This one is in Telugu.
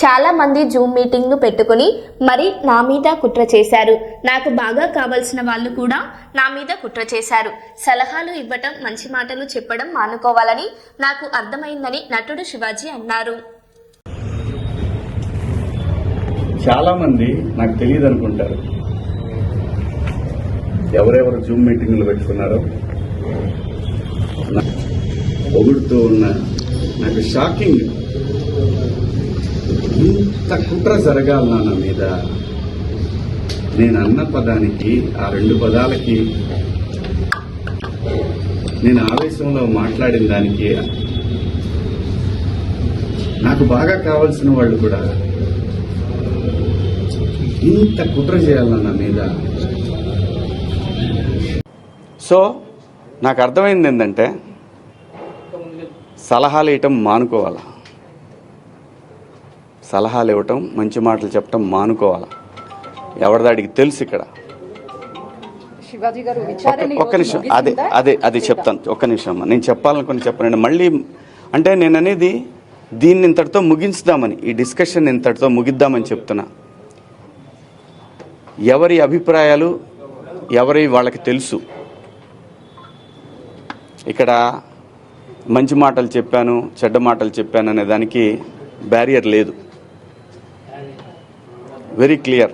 చాలామంది జూమ్ మీటింగ్ను పెట్టుకుని మరి నా మీద కుట్ర చేశారు. నాకు బాగా కావలసిన వాళ్ళు కూడా నా మీద కుట్ర చేశారు. సలహాలు ఇవ్వటం మంచి మాటలు చెప్పడం మానుకోవాలని నాకు అర్థమైందని నటుడు శివాజీ అన్నారు. చాలా మంది నాకు తెలియదు అనుకుంటారు. ఎవరెవరు జూమ్ మీటింగ్లు పెట్టుకున్నారో. పొగుడుతూ ఉన్న నాకు షాకింగ్ ఇంత కుట్ర జరగాలన్నా నా మీద. నేను అన్న పదానికి ఆ రెండు పదాలకి నేను ఆవేశంలో మాట్లాడిన దానికి నాకు బాగా కావాల్సిన వాళ్ళు కూడా ఇంత కుట్ర చేయాలన్న నా మీద. సో నాకు అర్థమైంది ఏంటంటే సలహాలు ఇవ్వటం మానుకోవాలా? సలహాలు ఇవ్వటం మంచి మాటలు చెప్పటం మానుకోవాలా? ఎవరిదాడికి తెలుసు ఇక్కడ? ఒక్క నిమిషం. అదే అదే అది చెప్తాను. ఒక్క నిమిషం అమ్మా. నేను చెప్పాలనుకుని చెప్పనండి. మళ్ళీ అంటే నేను అనేది దీన్ని ఇంతటితో ముగించుదామని ఈ డిస్కషన్ ఇంతటితో ముగిద్దామని చెప్తున్నా. ఎవరి అభిప్రాయాలు ఎవరి వాళ్ళకి తెలుసు? ఇక్కడ మంచి మాటలు చెప్పాను చెడ్డ మాటలు చెప్పాను అనే దానికి బ్యారియర్ లేదు. very clear.